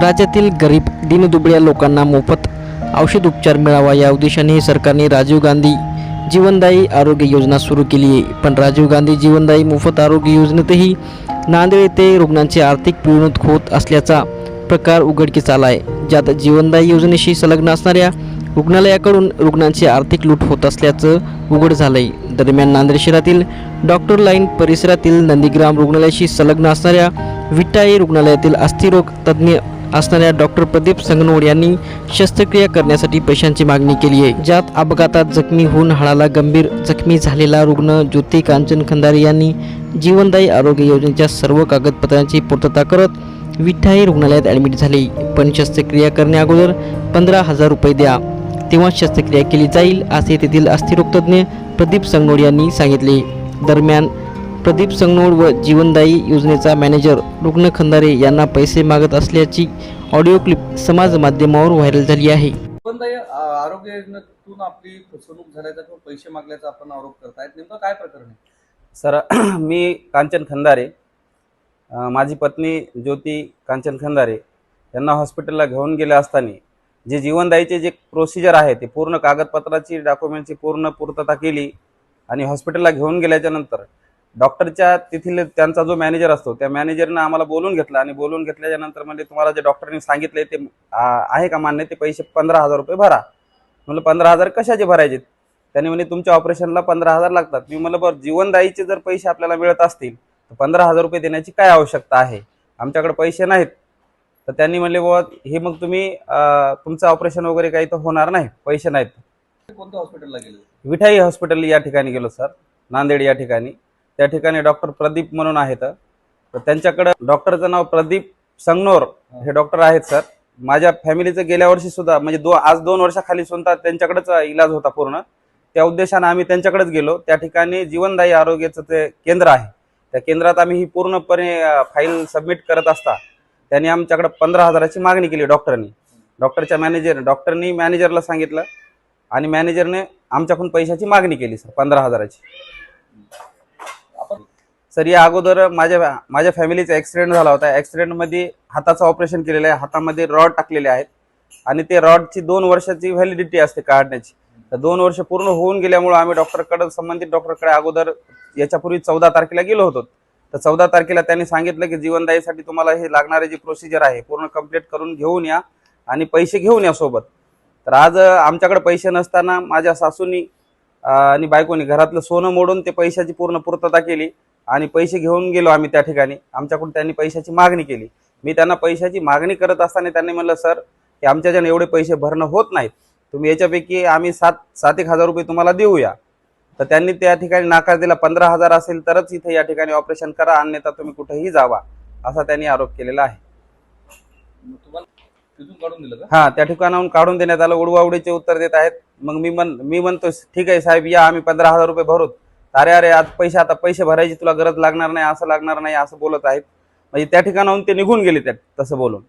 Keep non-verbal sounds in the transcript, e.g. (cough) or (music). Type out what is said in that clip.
राज्यातील गरीब दिनदुबळ्या लोकांना मोफत औषध उपचार मिळावा या उद्देशाने सरकारने राजीव गांधी जीवनदायी आरोग्य योजना सुरू केली आहे. पण राजीव गांधी जीवनदायी मोफत आरोग्य योजनेतही नांदेड येथे रुग्णांची आर्थिक पिळवणूक होत असल्याचा प्रकार उघडकीस आला आहे. ज्यात जीवनदायी योजनेशी संलग्न असणाऱ्या रुग्णालयाकडून रुग्णांची आर्थिक लूट होत असल्याचं उघड झालंय. दरम्यान नांदेड शहरातील डॉक्टर लाईन परिसरातील नंदीग्राम रुग्णालयाशी संलग्न असणाऱ्या विटाई रुग्णालयातील अस्थिरोग तज्ज्ञ असणाऱ्या डॉक्टर प्रदीप संगनोड यांनी शस्त्रक्रिया करण्यासाठी पैशांची मागणी केली आहे. ज्यात अपघातात जखमी होऊन हाडाला गंभीर जखमी झालेला रुग्ण ज्योती कांचन खंदारे यांनी जीवनदायी आरोग्य योजनेच्या सर्व कागदपत्रांची पूर्तता करत विठ्ठाई रुग्णालयात ॲडमिट झाले. पण शस्त्रक्रिया करण्या अगोदर पंधरा हजार रुपये द्या. तेव्हा शस्त्रक्रिया केली जाईल असे तेथील अस्थिरोगतज्ञ प्रदीप संगनोड यांनी सांगितले. दरम्यान प्रदीप संगनोड व जीवनदायी योजनेचा मॅनेजर रुग्ण खंदारे यांना पैसे मागत असल्याची ऑडिओ क्लिप समाज माध्यमावर व्हायरल झाली आहे. आ- आरोग्य योजनेतून आपली फसवणूक झाल्याचा किंवा पैसे मागल्याचा आपण आरोप करतायत. नेमकं काय प्रकरण आहे? सर (clears throat) मी कांचन खंदारे माझी पत्नी ज्योती कांचन खंदारे यांना हॉस्पिटलला घेऊन गेले असताना जे जीवनदायीचे जे प्रोसिजर आहे ते पूर्ण कागदपत्राची डॉक्युमेंटची पूर्ण पूर्तता केली आणि हॉस्पिटलला घेऊन गेल्याच्यानंतर डॉक्टरच्या तेथील त्यांचा जो मॅनेजर असतो त्या मॅनेजरनं आम्हाला बोलून घेतलं आणि बोलून घेतल्याच्या नंतर म्हणजे तुम्हाला जे डॉक्टरने सांगितले ते आहे का मान्य? ते पैसे पंधरा हजार रुपये भरा. म्हणलं पंधरा हजार कशाचे भरायचे त्याने म्हणे तुमच्या ऑपरेशनला पंधरा हजार लागतात. मी म्हणलं बरं जीवनदायीचे जर पैसे आपल्याला मिळत असतील तर पंधरा हजार रुपये देण्याची काय आवश्यकता आहे? आमच्याकडे पैसे नाहीत. तर त्यांनी म्हणले बाबा हे मग तुम्ही तुमचं ऑपरेशन वगैरे काही तर होणार नाही. पैसे नाहीत. कोणत्या हॉस्पिटलला गेले? विठाई हॉस्पिटल या ठिकाणी गेलो सर. नांदेड या ठिकाणी. त्या ठिकाणी डॉक्टर प्रदीप म्हणून आहेत. तर त्यांच्याकडं डॉक्टरचं नाव प्रदीप संगनोर हे डॉक्टर आहेत सर. माझ्या फॅमिलीचं गेल्या वर्षी सुद्धा म्हणजे दो आज दोन वर्षाखाली सुद्धा त्यांच्याकडेच इलाज होता पूर्ण. त्या उद्देशानं आम्ही त्यांच्याकडेच गेलो. त्या ठिकाणी जीवनदायी आरोग्याचं ते केंद्र आहे. त्या केंद्रात आम्ही ही पूर्णपणे फाईल सबमिट करत असता त्यांनी आमच्याकडे पंधरा हजाराची मागणी केली डॉक्टरनी. डॉक्टरच्या मॅनेजर डॉक्टरनी मॅनेजरला सांगितलं आणि मॅनेजरने आमच्याकडून पैशाची मागणी केली सर पंधरा हजाराची. सर या अगोदर माझ्या माझ्या फॅमिलीचा ॲक्सिडेंट झाला होता. ॲक्सिडेंटमध्ये हाताचं ऑपरेशन केलेलं आहे. हातामध्ये रॉड टाकलेले आहेत. आणि ते रॉडची दोन वर्षाची व्हॅलिडिटी असते काढण्याची. तर दोन वर्ष पूर्ण होऊन गेल्यामुळं आम्ही डॉक्टरकडे संबंधित डॉक्टरकडे अगोदर याच्यापूर्वी चौदा तारखेला गेलो होतो. तर चौदा तारखेला त्यांनी सांगितलं की जीवनदायीसाठी तुम्हाला हे लागणारे जी प्रोसिजर आहे पूर्ण कंप्लीट करून घेऊन या आणि पैसे घेऊन या सोबत. तर आज आमच्याकडे पैसे नसताना माझ्या सासूनी आणि बायकोनी घरातलं सोनं मोडून ते पैशाची पूर्ण पूर्तता केली. आणि पैसे घेऊन गेलो आम्ही त्या ठिकाणी. आमच्याकडून त्यांनी पैशाची मागणी केली. मी त्यांना पैशाची मागणी करत असताना त्यांनी म्हणलं सर की आमच्याच्याने एवढे पैसे भरणं होत नाहीत तुम्ही याच्यापैकी आम्ही सात सात एक हजार रुपये तुम्हाला देऊया. तर त्यांनी त्या ठिकाणी नाकार दिला पंधरा हजार असेल तरच इथे या ठिकाणी ऑपरेशन करा अन्यथा तुम्ही कुठेही जावा. असा त्यांनी आरोप केलेला आहे. हा त्या ठिकाणाहून काढून देण्यात आलं उडवाउडीचे उत्तर देत आहेत. मग मी म्हण मी म्हणतो ठीक आहे साहेब या आम्ही पंधरा हजार रुपये भरूत अरे अरे आज पैसे आता पैसे भरायची तुला गरज लागणार नाही असं लागणार नाही असं बोलत आहेत. म्हणजे त्या ठिकाणाहून ते निघून गेले त्यात तसं बोलून.